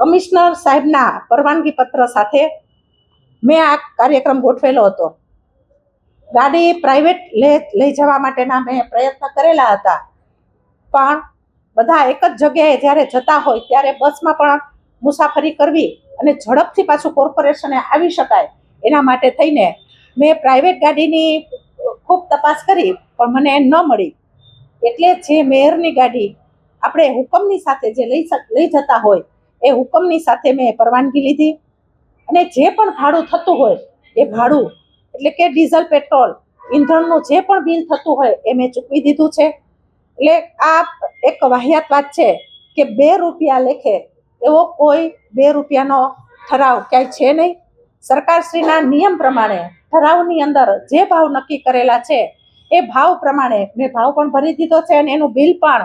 Commissioner સાહેબના પરવાનગી પત્ર સાથે મેં આ કાર્યક્રમ ગોઠવેલો હતો. ગાડી પ્રાઇવેટ લઈ જવા માટેના મેં પ્રયત્ન કરેલા હતા. પણ બધા એક જ જગ્યાએ જ્યારે જતા હોય ત્યારે બસમાં પણ મુસાફરી કરવી અને ઝડપથી પાછું કોર્પોરેશને આવી શકાય એના માટે થઈને મેં પ્રાઇવેટ ગાડીની ખૂબ તપાસ કરી, પણ મને ન મળી. એટલે જે મેયરની ગાડી આપણે હુકમની સાથે જે લઈ લઈ જતા હોય એ હુકમની સાથે મેં પરવાનગી લીધી. અને જે પણ ભાડું થતું હોય એ ભાડું એટલે કે ડીઝલ પેટ્રોલ ઈંધણનું જે પણ બિલ થતું હોય એ મેં ચૂકવી દીધું છે. એટલે આ એક વાહિયાત વાત છે કે બે રૂપિયા લેખે એવો કોઈ બે રૂપિયાનો ઠરાવ ક્યાંય છે નહીં. સરકારશ્રીના નિયમ પ્રમાણે ઠરાવની અંદર જે ભાવ નક્કી કરેલા છે એ ભાવ પ્રમાણે મેં ભાવ પણ ભરી દીધો છે અને એનું બિલ પણ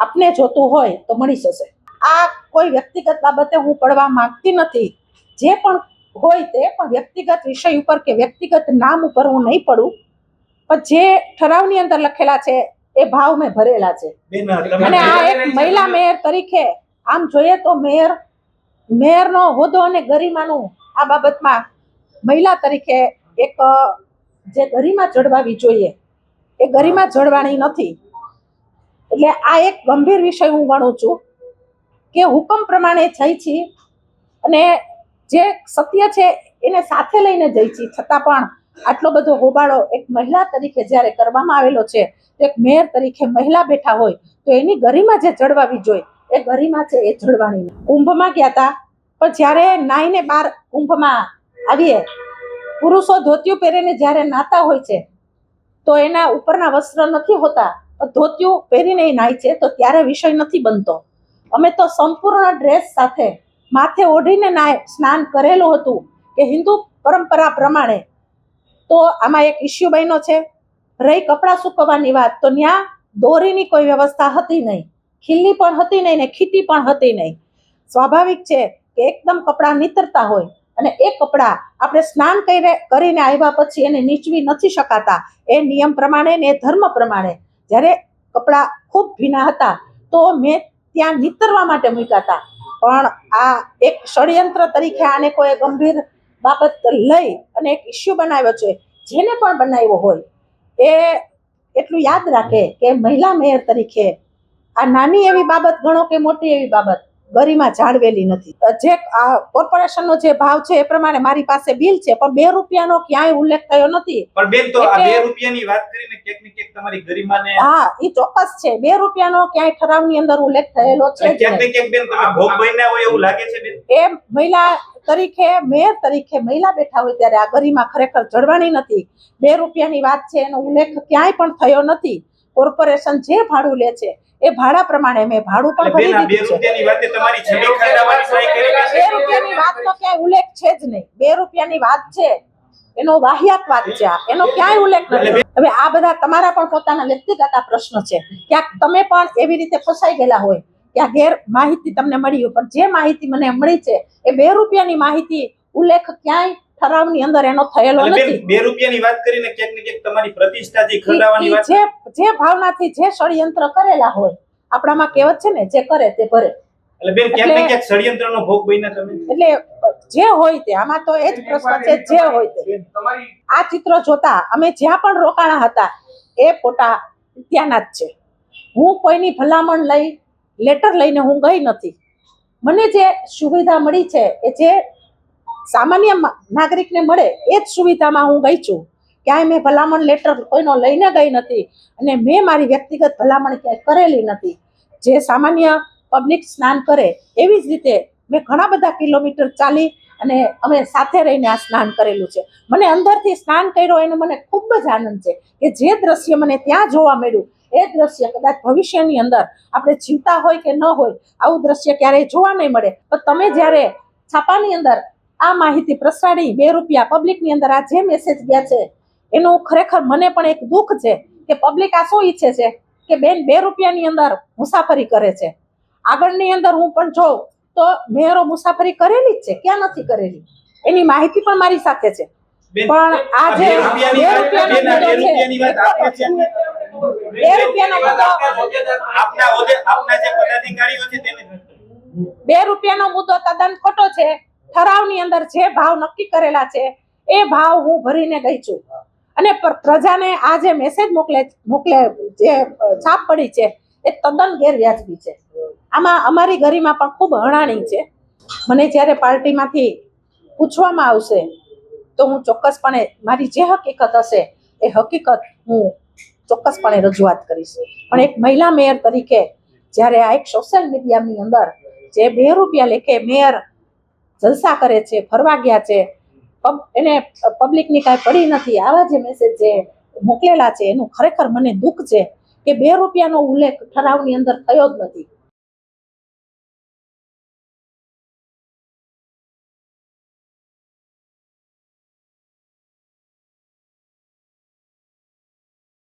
આપને જોતું હોય તો મળી જશે. આ કોઈ વ્યક્તિગત બાબતે હું પડવા માંગતી નથી. જે પણ હોય તે પણ વ્યક્તિગત વિષય ઉપર કે વ્યક્તિગત નામ ઉપર હું નહીં પડું. પણ જે ઠરાવની અંદર લખેલા છે એ ભાવ મેં ભરેલા છે. અને આ એક મહિલા મેયર તરીકે આમ જોઈએ તો મેયર મેયરનો હોદ્દો અને ગરિમાનું આ બાબતમાં મહિલા તરીકે એક જે ગરિમા જળવાવી જોઈએ એ ગરિમા જળવાણી નથી. એટલે આ એક ગંભીર વિષય હું ગણું છું. કે હુકમ પ્રમાણે જઈ છી અને જે સત્ય છે એને સાથે લઈને જઈ છી છતાં પણ આટલો બધો હોબાળો એક મહિલા તરીકે જ્યારે કરવામાં આવેલો છે એક મેયર તરીકે મહિલા બેઠા હોય, તો એની ગરિમા જે જળવાવી જોઈએ, એ ગરિમા છે એ જળવાણી નહીં. કુંભમાં ગયા હતા પણ જ્યારે નાઈને બાર કુંભમાં આવીએ, પુરુષો ધોતિયું પહેરીને જ્યારે નાતા હોય છે, તો એના ઉપરના વસ્ત્ર નથી હોતા ધોતિયું પહેરીને નાય છે, તો ત્યારે વિષય નથી બનતો અમે તો સંપૂર્ણ ડ્રેસ સાથે માથે ઓઢીને નાય સ્નાન કરેલું હતું કે હિન્દુ પરંપરા પ્રમાણે. તો આમાં એક ઇસ્યુ બન્યો છે, રહી કપડાં સૂકવવાની વાત. તો ત્યાં દોરીની કોઈ વ્યવસ્થા હતી નહીં. ખીલ્લી પણ હતી નહીં ને ખીટી પણ હતી નહીં. સ્વાભાવિક છે કે એકદમ કપડાં નીતરતા હોય અને એ કપડાં આપણે સ્નાન કરીને કરીને આવ્યા પછી એને નીચવી નથી શકાતા. એ નિયમ પ્રમાણે ને એ ધર્મ પ્રમાણે. જ્યારે કપડાં ખૂબ ભીના હતા, તો મેં ત્યાં નીતરવા માટે મૂક્યા હતા. પણ આ એક ષડયંત્ર તરીકે આને કોઈ ગંભીર બાબત લઈ અને એક ઇસ્યુ બનાવ્યો છે, જેને પણ બનાવ્યો હોય. એ એટલું યાદ રાખે કે મહિલા મેયર તરીકે આ નાની એવી બાબત ગણો કે મોટી એવી બાબત? ગરિમા જાળવેલી નથી. જે આ કોર્પોરેશનનો જે ભાવ છે એ પ્રમાણે મારી પાસે બિલ છે પણ બે રૂપિયાનો ક્યાંય ઉલ્લેખ થયો નથી. પણ બેન તો આ બે રૂપિયાની વાત કરીને ક્યાંક ને ક્યાંક તમારી ગરિમાને હા એ ચોક્કસ છે. બે રૂપિયાનો ક્યાંય ઠરાવની અંદર ઉલ્લેખ થયેલો છે ક્યાંક ને ક્યાંક બેન તમે ભોગ બન્યા હોય એવું લાગે છે બેન? એ મહિલા તરીકે મેયર તરીકે મહિલા બેઠા હોય ત્યારે આ ગરિમા ખરેખર જળવાની નથી. બે રૂપિયાની વાત છે એનો ઉલ્લેખ ક્યાંય પણ થયો નથી. કોર્પોરેશન જે ભાડું લે છે એ ભાડા પ્રમાણે મેં ભાડું પણ ભરી દીધું છે. રૂપિયાની વાતે તમારી છબી ખરડાવવાની ટ્રાય કરી બે રૂપિયાની વાત વાતનો ક્યાંય ઉલ્લેખ છે જ નહીં. બે રૂપિયાની વાત છે. એનો વાહિયાત વાત છે આ. એનો ક્યાંય ઉલ્લેખ નથી. હવે આ બધા તમારા પણ પોતાના વ્યક્તિગત આ પ્રશ્ન છે. ક્યાંક તમે પણ એવી રીતે ફસાઈ ગયેલા હોય કે આ ગેર માહિતી તમને મળી હોય પણ જે માહિતી મને મળી છે એ બે રૂપિયાની માહિતી ઉલ્લેખ ક્યાંય ઠરાવની અંદર એનો થયેલો નથી. બે રૂપિયાની વાત કરીને ક્યાંક ને ક્યાંક તમારી પ્રતિષ્ઠા જે ખરડાવવાની વાત જે જે ભાવનાથી જે ષડયંત્ર કરેલા હોય આપણામાં કહેવત છે ને જે કરે તે ભરે. એટલે બેન ક્યાંક ને ક્યાંક ષડયંત્રનો ભોગ બન્યા તમે? એટલે જે હોય તે આમાં તો એ જ પ્રશ્ન છે જે હોય તે. આ ચિત્ર જોતા અમે જ્યાં પણ રોકાણા હતા એ ફોટા ત્યાંના જ છે. હું કોઈની ભલામણ લઈ લેટર લઈને હું ગઈ નથી. મને જે સુવિધા મળી છે એ જે સામાન્ય નાગરિકને મળે એ જ સુવિધામાં હું ગઈ છું. ક્યાંય મેં ભલામણ લેટર કોઈનો લઈને ગઈ નથી અને મેં મારી વ્યક્તિગત ભલામણ ક્યાંય કરેલી નથી. જે સામાન્ય પબ્લિક સ્નાન કરે એવી જ રીતે મેં ઘણા બધા કિલોમીટર ચાલી અને અમે સાથે રહીને આ સ્નાન કરેલું છે. મને અંદરથી સ્નાન કર્યો એનો મને ખૂબ જ આનંદ છે કે જે દ્રશ્ય મને ત્યાં જોવા મળ્યું, એ દ્રશ્ય કદાચ ભવિષ્યની અંદર આપણે જીવતા હોય કે ન હોય, આવું દ્રશ્ય ક્યારેય જોવા નહીં મળે. પણ તમે જ્યારે છાપાની અંદર આ માહિતી પ્રસારી બે રૂપિયા પબ્લિકની અંદર આ જે મેસેજ ગયા છે એનું ખરેખર મને પણ એક દુઃખ છે કે પબ્લિક આ શું ઈચ્છે છે કે બેન બે રૂપિયાની અંદર મુસાફરી કરે છે. આગળની અંદર હું પણ જોઉં તો મેયરો મુસાફરી કરેલી જ છે ક્યાં નથી કરેલી? એની માહિતી પણ મારી સાથે છે. પણ આ જે બે રૂપિયાની છે, બે રૂપિયાનો મુદ્દો તદ્દન ખોટો છે. ઠરાવની અંદર જે ભાવ નક્કી કરેલા છે, એ ભાવ હું ભરીને ગઈ છું. અને પ્ર- પ્રજાને આ જે મેસેજ મોકલે મોકલે, જે છાપ પડી છે, એ તદ્દન ગેરવ્યાજબી છે. આમાં અમારી ગરિમા પણ ખૂબ હણાણી છે. મને જ્યારે પાર્ટીમાંથી પૂછવામાં આવશે, તો હું ચોક્કસપણે મારી જે હકીકત હશે, એ હકીકત હું ચોક્કસપણે રજૂઆત કરીશ. પણ એક મહિલા મેયર તરીકે જ્યારે આ એક સોશિયલ મીડિયાની અંદર જે બે રૂપિયા લેખે મેયર જલસા કરે છે, ફરવા ગયા છે. એને પબ્લિકની કાંઈ પડી નથી. આવા જે મેસેજ જે મોકલેલા છે, એનું ખરેખર મને દુઃખ છે કે બે રૂપિયાનો ઉલ્લેખ ઠરાવની અંદર થયો જ નથી.